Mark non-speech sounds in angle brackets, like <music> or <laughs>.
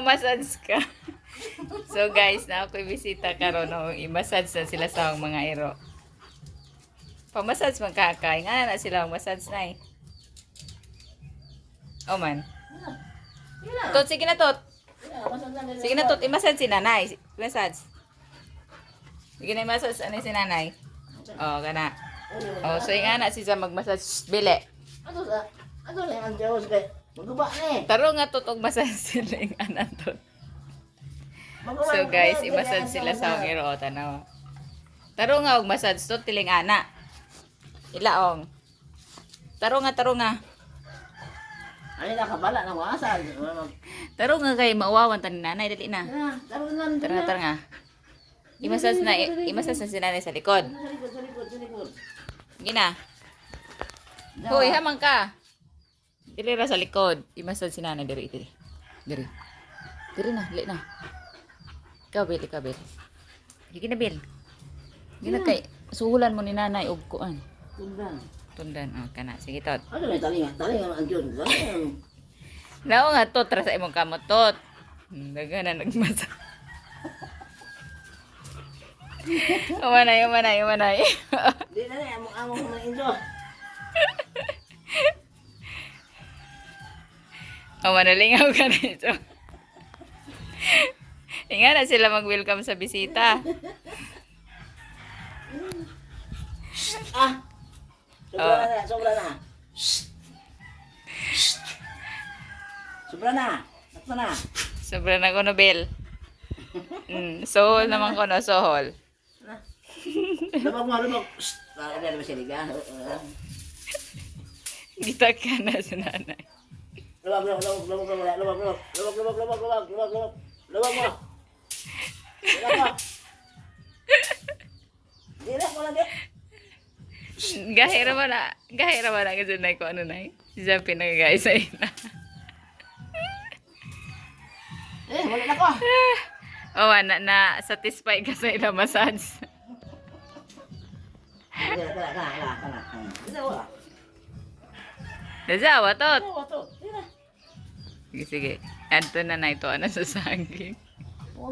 mamasage ka. <laughs> so guys, na ako bisita karon no, i-massage na sila sa mga iro. Pamassage man kakay, nga na sila ang massage na eh. Oh man. Na. Tot, sige na tot. Sige na, tot, i-massage si nanay. Massage. Sige na i-massage ano si nanay. Oh, kana. Oh, so nga na siya mag-massage. Bili. Ato sa, ato na yung Diyos kay, maguba na eh. Taro nga tot og massage sila yung anan. Maguba So na guys, ganyan sila sa akong iro. Tanawa. Taro nga og massage tot tiling ana. Ilaong. Taro nga, taro nga. Ay, na mga asal. Taro nga kay mauwawan tan ni nanay dali na. Na, taro na. Tara nga, tara nga. I-massage na, i-massage na si nanay sa likod. Sa likod, sa likod, sa likod. Gina. Hoy, hamang ka. Diri ra sa likod. I-massage si nanay diri diri. Diri. Diri na, dili na. Ikaw, Bill, ikaw, Bill. Sige na, Bill. Gina kay suhulan mo ni nanay og kuan. Tundan. Tundan, oh, kana. Sige, tot. Ano may talinga? Talinga ang. Talinga. Nao nga tot, tra sa imong kamot tot. Daga na nagmasa. <laughs> umanay, umanay, umanay. Di na na, among among mga Indo. umanalingaw ka na ito. Inga na sila mag-welcome sa bisita. Ah! Sobra Oh. na, sobra na. Sobra na. Sakto na. Sobra na ko no, Bill. Mm, sohol naman ko no, sohol. Lumag mo, lumag. Shhh! Para na naman siya liga. Kita ka na sa nanay. Lumag, lumag, lumag, lumag, lumag, lumag, lumag, lumag, lumag, lumag, lumag, lumag mo. Lumag mo. Dila mo lang, di. Gahira mo na. Gahira mo na kasi na ko ano na eh. Siya pinagagay sa ina. Eh, wala na ko. oh, na, na satisfy ka sa ina massage. Dila, wala. Nasawa, tot. Sige, sige. Add to na na ito na sa saging.